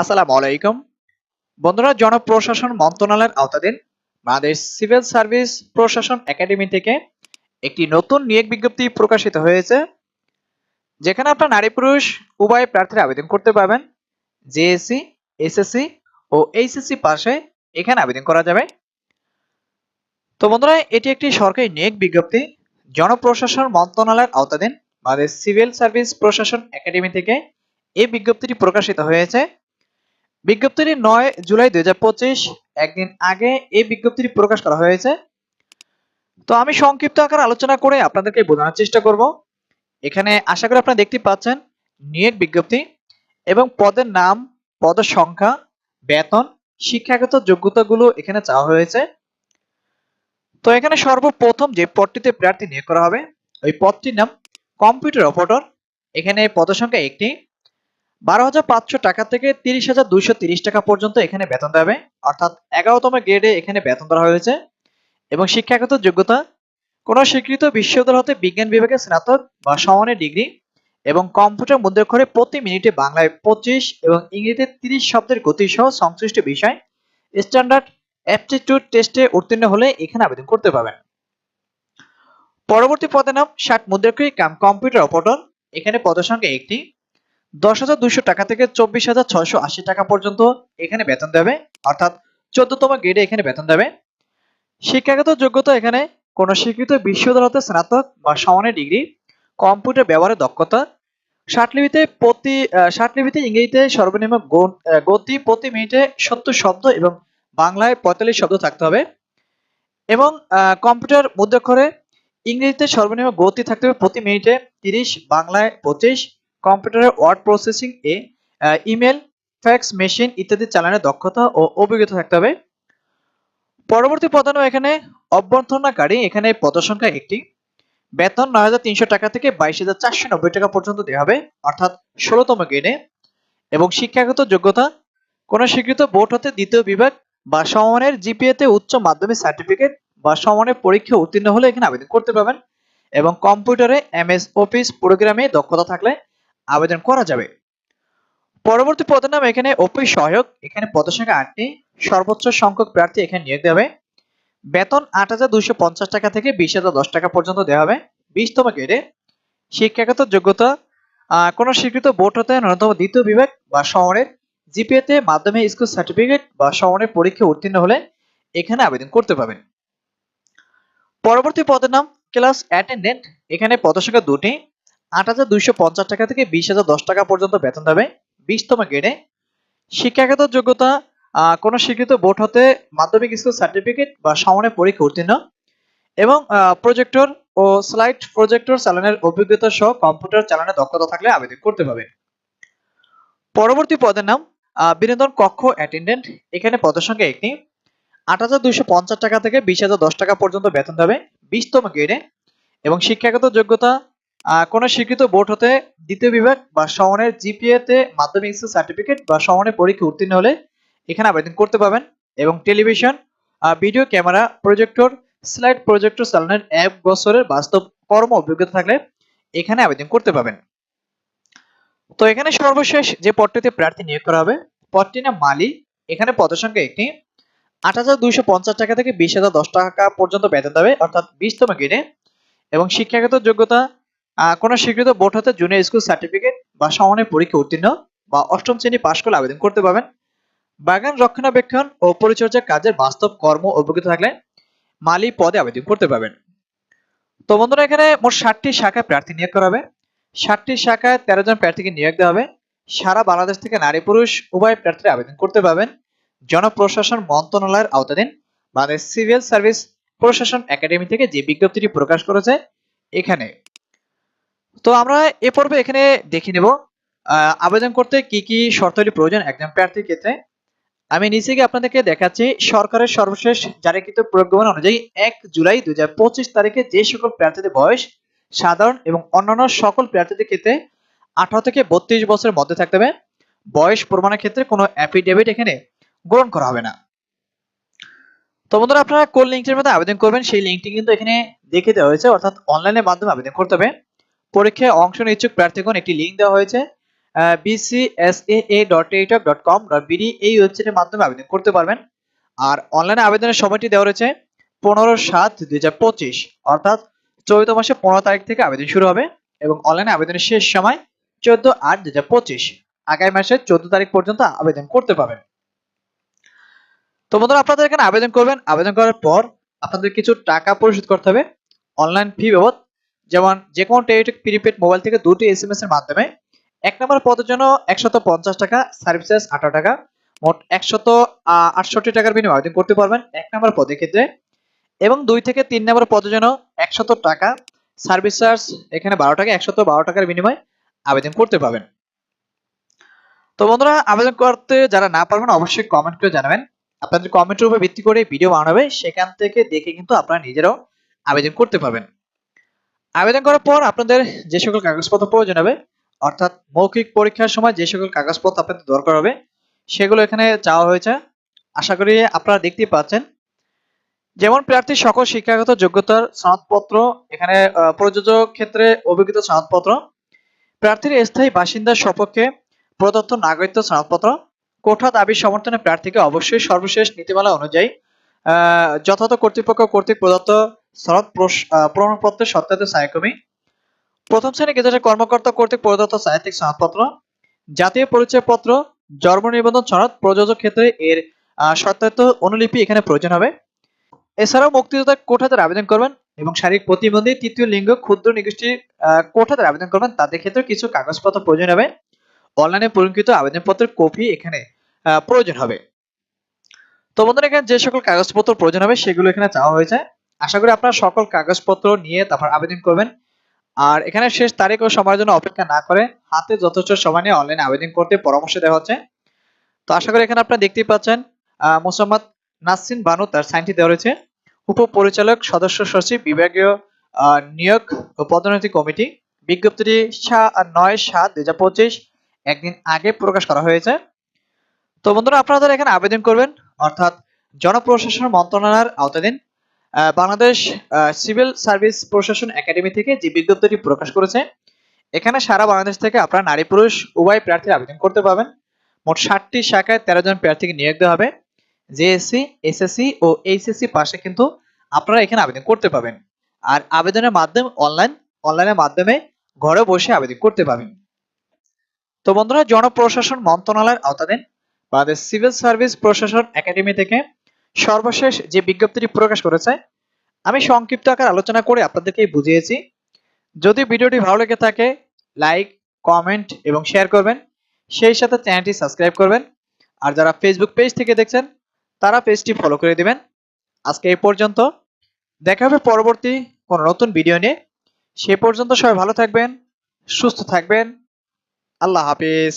আসসালামু আলাইকুম। বন্ধুরা, জনপ্রশাসন মন্ত্রণালয়ের আওতাধীন বাংলাদেশ সিভিল সার্ভিস প্রশাসন একাডেমি থেকে একটি নতুন নিয়োগ বিজ্ঞপ্তি প্রকাশিত হয়েছে, যেখানে আপনার নারী পুরুষ উভয় প্রার্থীরা আবেদন করতে পারবেন। জেএসসি এসএসসি ও এইচএসসি পাশে এখানে আবেদন করা যাবে। তো বন্ধুরা, এটি একটি সরকারি নিয়োগ বিজ্ঞপ্তি। জনপ্রশাসন মন্ত্রণালয়ের আওতাধীন বাংলাদেশ সিভিল সার্ভিস প্রশাসন একাডেমি থেকে এই বিজ্ঞপ্তিটি প্রকাশিত হয়েছে। বিজ্ঞপ্তিটি নয় জুলাই দুই হাজার পঁচিশ, একদিন আগে এই বিজ্ঞপ্তিটি প্রকাশ করা হয়েছে। তো আমি সংক্ষিপ্ত আকার আলোচনা করে আপনাদেরকে বোঝানোর চেষ্টা করব। এখানে আশা করি আপনারা দেখতে পাচ্ছেন নিয়োগ বিজ্ঞপ্তি এবং পদের নাম, পদের সংখ্যা, বেতন, শিক্ষাগত যোগ্যতাগুলো এখানে চাওয়া হয়েছে। তো এখানে সর্বপ্রথম যে পদটিতে প্রার্থী নিয়োগ করা হবে, ওই পদটির নাম কম্পিউটার অপারেটর। এখানে পদ সংখ্যা একটি বারো হাজার পাঁচশো টাকা থেকে তিরিশ হাজার দুইশো তিরিশ টাকা পর্যন্ত এখানে বেতন দেবে অর্থাৎ এগারোতম গ্রেডে এখানে বেতন দেওয়া হয়েছে। এবং শিক্ষাগত যোগ্যতা, কোনো স্বীকৃত বিশ্ববিদ্যালয় হতে বিজ্ঞান বিভাগে স্নাতক বা সমানের ডিগ্রি এবং কম্পিউটার মুদ্রাক্ষরে প্রতি মিনিটে বাংলায় পঁচিশ এবং ইংরেজিতে তিরিশ শব্দের গতি সহ সংশ্লিষ্ট বিষয়, স্ট্যান্ডার্ড অ্যাপটিটিউড টেস্টে উত্তীর্ণ হলে এখানে আবেদন করতে পারবেন। পরবর্তী পদের নাম ষাট মুদ্রাক্ষরী কাম কম্পিউটার অপটন এখানে পদের পদসংখ্যা একটি। দশ হাজার দুইশো টাকা থেকে চব্বিশ হাজার ছয়শো আশি টাকা পর্যন্ত এখানে বেতন দেবে, অর্থাৎ চোদ্দতম গ্রেডে এখানে বেতন দেবে। শিক্ষাগত যোগ্যতা এখানে কোন স্বীকৃত বিশ্ববিদ্যালয় হতে স্নাতক বা সমানের ডিগ্রি, কম্পিউটার ব্যবহারের দক্ষতা ষাটলিপিতে প্রতি ষাটলিপিতে ইংরেজিতে সর্বনিম্ন গতি প্রতি মিনিটে সত্তর শব্দ এবং বাংলায় পঁয়তাল্লিশ শব্দ থাকতে হবে। এবং কম্পিউটার মুদ্রাক্ষরে ইংরেজিতে সর্বনিম্ন গতি থাকতে হবে প্রতি মিনিটে তিরিশ, বাংলায় পঁচিশ কম্পিউটারের ওয়ার্ড প্রসেসিং এ ইমেল, ফ্যাক্স, মেশিন ইত্যাদি চালানোর দক্ষতা ও অভিজ্ঞতা থাকতে হবে। পরবর্তী পদানো এখানে অভ্যর্থনাকারী, এখানে পদসংখ্যা একটি। বেতন নয় হাজার তিনশো টাকা থেকে বাইশ হাজার চারশো নব্বই টাকা পর্যন্ত দেওয়া হবে, অর্থাৎ ষোলোতম গ্রেডে। এবং শিক্ষাগত যোগ্যতা, কোন স্বীকৃত বোর্ড হতে দ্বিতীয় বিভাগ বা সমানের জিপিএ তে উচ্চ মাধ্যমিক সার্টিফিকেট বা সমানের পরীক্ষা উত্তীর্ণ হলে এখানে আবেদন করতে পারবেন। এবং কম্পিউটারে এমএস অফিস প্রোগ্রামে দক্ষতা থাকলে আবেদন করা যাবে। পরবর্তী পদের নাম এখানে অফিস সহায়ক। এখানে পদসংখ্যা আটটি, সর্বোচ্চ সংখ্যক প্রার্থী এখানে নিয়োগ দেবে বেতন আট হাজার দুইশো পঞ্চাশ টাকা থেকে বিশ হাজার দশ টাকা পর্যন্ত দেওয়া হবে। বিশতম গ্রেডে শিক্ষাগত যোগ্যতা কোনো স্বীকৃত বোর্ড হতে ন্যূনতম দ্বিতীয় বিভাগ বা শহরের জিপিএ তে মাধ্যমিক স্কুল সার্টিফিকেট বা শহরের পরীক্ষা উত্তীর্ণ হলে এখানে আবেদন করতে পারবেন। পরবর্তী পদের নাম ক্লাস অ্যাটেন্ডেন্ট। এখানে পদসংখ্যা দুটি আট হাজার দুইশো পঞ্চাশ টাকা থেকে বিশ হাজার টাকা পর্যন্ত বেতন দেবে। বিশতম গ্রেডে শিক্ষাগত যোগ্যতা কোনো স্বীকৃত বোর্ড হতে মাধ্যমিক স্কুল সার্টিফিকেট বা সমানের পরীক্ষা উত্তীর্ণ এবং প্রজেক্টর ও স্লাইড প্রজেক্টর চালানোর অভিজ্ঞতা সহ কম্পিউটার চালানোর দক্ষতা থাকলে আবেদন করতে পারবে পরবর্তী পদের নাম বিনোদন কক্ষ অ্যাটেন্ডেন্ট এখানে পদের সংখ্যা একটি। আট হাজার দুইশো পঞ্চাশ টাকা থেকে বিশ হাজার দশ টাকা পর্যন্ত বেতন দেবে। বিশতম গ্রেডে এবং শিক্ষাগত যোগ্যতা কোনো স্বীকৃত বোর্ড হতে দ্বিতীয় বিভাগ বা সমানের জিপিএ তে মাধ্যমিক সার্টিফিকেট বা সমানের পরীক্ষা উত্তীর্ণ হলে এখানে আবেদন করতে পারবেন এবং television video camera projector slide projector চালানোর এক বছরের বাস্তব কর্ম অভিজ্ঞতা থাকলে এখানে আবেদন করতে পারবেন। তো এখানে সর্বশেষ যে পদটিতে প্রার্থী নিয়োগ করা হবে, পদটির নাম মালি। এখানে পদসংখ্যা একটি। আট হাজার দুইশো পঞ্চাশ টাকা থেকে বিশ হাজার দশ টাকা পর্যন্ত বেতন দেবে, অর্থাৎ বিশতম গ্রেডে। এবং শিক্ষাগত যোগ্যতা কোনো স্বীকৃত বোর্ড হতে জুনিয়র স্কুল সার্টিফিকেট বা সমানের পরীক্ষা উত্তীর্ণ বা অষ্টম শ্রেণি পাশ করলে আবেদন করতে পারবেন। বাগান রক্ষণাবেক্ষণ ও পরিচর্যা কাজের বাস্তব কর্ম অভিজ্ঞতা থাকলে মালি পদে আবেদন করতে পারবেন। তো বন্ধুরা, এখানে মোট ষাটটি শাখায় প্রার্থী নিয়োগ করা হবে। ষাটটি শাখায় তেরো জন প্রার্থীকে নিয়োগ দেওয়া হবে। সারা বাংলাদেশ থেকে নারী পুরুষ উভয় প্রার্থীরা আবেদন করতে পারবেন। জনপ্রশাসন মন্ত্রণালয়ের আওতাধীন বাংলাদেশ সিভিল সার্ভিস প্রশাসন একাডেমি থেকে যে বিজ্ঞপ্তিটি প্রকাশ করেছে, এখানে তো আমরা এ পর্বে এখানে দেখে নেব আবেদন করতে কি কি শর্তাবলী প্রয়োজন একজন প্রার্থীর ক্ষেত্রে। আমি নিচে গিয়ে আপনাদেরকে দেখাচ্ছি, সরকারের সর্বশেষ জারিকৃত প্রজ্ঞাপন অনুযায়ী এক জুলাই দুই তারিখে যে সকল প্রার্থীদের বয়স, সাধারণ এবং অন্যান্য সকল প্রার্থীদের ক্ষেত্রে আঠারো থেকে বত্রিশ বছরের মধ্যে থাকতে হবে। বয়স প্রমাণের ক্ষেত্রে কোনো অ্যাফিডেভিট এখানে গ্রহণ করা হবে না। তো বন্ধুরা, আপনারা কোন লিঙ্কটির মধ্যে আবেদন করবেন সেই লিঙ্কটি কিন্তু এখানে দেখে দেওয়া হয়েছে, অর্থাৎ অনলাইনের মাধ্যমে আবেদন করতে হবে। পরীক্ষায় অংশ নিয়ে ইচ্ছুক প্রার্থীগণ, একটি লিঙ্ক দেওয়া হয়েছে বিডি এই ওয়েবসাইটের মাধ্যমে আবেদন করতে পারবেন। আর অনলাইনে আবেদনের সময়টি দেওয়া রয়েছে পনেরো সাত দুই অর্থাৎ চলিত মাসে পনেরো তারিখ থেকে আবেদন শুরু হবে এবং অনলাইনে আবেদনের শেষ সময় চোদ্দ আট দুই আগামী মাসের চোদ্দ তারিখ পর্যন্ত আবেদন করতে পারবেন। তো বন্ধুরা, আপনাদের এখানে আবেদন করবেন। আবেদন করার পর আপনাদের কিছু টাকা পরিশোধ করতে হবে। অনলাইন ফি বাবদ যেমন যে কোনো টেলিটক প্রিপেড মোবাইল থেকে দুটি এস এম এস এর মাধ্যমে এক নম্বর পদের জন্য একশত পঞ্চাশ টাকা সার্ভিস চার্জ আঠারো টাকা, মোট একশত আটষট্টি টাকার বিনিময়ে আবেদন করতে পারবেন এক নম্বর পদের ক্ষেত্রে। এবং দুই থেকে তিন নম্বর পদের জন্য একশত টাকা সার্ভিস চার্জ এখানে বারো টাকা, একশত বারো টাকার বিনিময়ে আবেদন করতে পারবেন। তো বন্ধুরা, আবেদন করতে যারা না পারবেন অবশ্যই কমেন্ট করে জানাবেন। আপনাদের কমেন্টের উপর ভিত্তি করে ভিডিও বানানো হবে। সেখান থেকে দেখে কিন্তু আপনারা নিজেরাও আবেদন করতে পারবেন। আবেদন করার পর আপনাদের যে সকল কাগজপত্র প্রয়োজন হবে, অর্থাৎ মৌখিক পরীক্ষার সময় যে সকল কাগজপত্র আপনাদের দরকার হবে, সেগুলো এখানে চাওয়া হয়েছে। আশা করি আপনারা দেখতেই পাচ্ছেন। যেমন প্রার্থীর সকল শিক্ষাগত যোগ্যতার সনদপত্র, এখানে প্রযোজ্য ক্ষেত্রে অভিজ্ঞতা সনদপত্র, প্রার্থীর স্থায়ী বাসিন্দার সপক্ষে প্রদত্ত নাগরিকত্ব সনদপত্র, কোঠা দাবি সমর্থনে প্রার্থীকে অবশ্যই সর্বশেষ নীতিমালা অনুযায়ী যথাযথ কর্তৃপক্ষ কর্তৃক প্রদত্ত সায়কমি প্রথম শ্রেণি গেজেটের কর্মকর্তা কর্তৃক প্রদত্ত সাহিত্যিক সনদপত্র, জাতীয় পরিচয়পত্র, জন্ম নিবন্ধন সনদ, প্রযোজক ক্ষেত্রে এর সত্যায়িত অনুলিপি এখানে প্রয়োজন হবে। এছাড়াও মুক্তিযোদ্ধা কোঠাদের আবেদন করবেন এবং শারীরিক প্রতিবন্ধী, তৃতীয় লিঙ্গ, ক্ষুদ্র নিগোষ্ঠীর কোঠাদের আবেদন করবেন, তাদের ক্ষেত্রে কিছু কাগজপত্র প্রয়োজন হবে। অনলাইনে পূরণকৃত আবেদনপত্রের কপি এখানে প্রয়োজন হবে। তো বন্ধুরা, এখানে যে সকল কাগজপত্র প্রয়োজন হবে, সেগুলো এখানে চাওয়া হয়েছে। আশা করি আপনারা সকল কাগজপত্র নিয়ে তারপর আবেদন করবেন। আর এখানে শেষ তারিখ ও সময়ের জন্য অপেক্ষা না করে হাতে যথেষ্ট সময় নিয়ে অনলাইনে আবেদন করতে পরামর্শ দেওয়া হচ্ছে। তো আশা করি এখানে আপনারা দেখতেই পাচ্ছেন মোসাম্মদ নাসরিন বানু তার সাইনটি দেওয়া রয়েছে। উপপরিচালক, সদস্য সচিব, বিভাগীয় নিয়োগ ও পদোন্নতি কমিটি। বিজ্ঞপ্তিটি নয়, সাত, দুই হাজার পঁচিশ, একদিন আগে প্রকাশ করা হয়েছে। তো বন্ধুরা, আপনারা এখানে আবেদন করবেন, অর্থাৎ জনপ্রশাসন মন্ত্রণালয়ের আওতাধীন বাংলাদেশ সিভিল সার্ভিস প্রশাসন একাডেমি থেকে যে বিজ্ঞপ্তিটি প্রকাশ করেছে, এখানে সারা বাংলাদেশ থেকে আপনারা নারী পুরুষ উভয় প্রার্থী আবেদন করতে পারবেন। মোট ষাটটি শাখায় তেরো জন প্রার্থীকে নিয়োগ দেওয়া হবে। জেএসসি এসএসসি ও এইচএসসি পাশে কিন্তু আপনারা এখানে আবেদন করতে পারবেন। আর আবেদনের মাধ্যম অনলাইন, অনলাইনের মাধ্যমে ঘরে বসে আবেদন করতে পারবেন। তো বন্ধুরা, জনপ্রশাসন মন্ত্রণালয়ের আওতাধীন বাংলাদেশ সিভিল সার্ভিস প্রশাসন একাডেমি থেকে সর্বশেষ যে বিজ্ঞপ্তিটি প্রকাশ করেছে, আমি সংক্ষিপ্ত আকার আলোচনা করে আপনাদেরকে বুঝিয়েছি। যদি ভিডিওটি ভালো লেগে থাকে লাইক কমেন্ট এবং শেয়ার করবেন। সেই সাথে চ্যানেলটি সাবস্ক্রাইব করবেন। আর যারা ফেসবুক পেজ থেকে দেখছেন, তারা পেজটি ফলো করে দিবেন। আজকে এই পর্যন্ত। দেখা হবে পরবর্তী কোনো নতুন ভিডিও নিয়ে। সে পর্যন্ত সবাই ভালো থাকবেন, সুস্থ থাকবেন। আল্লাহ হাফিজ।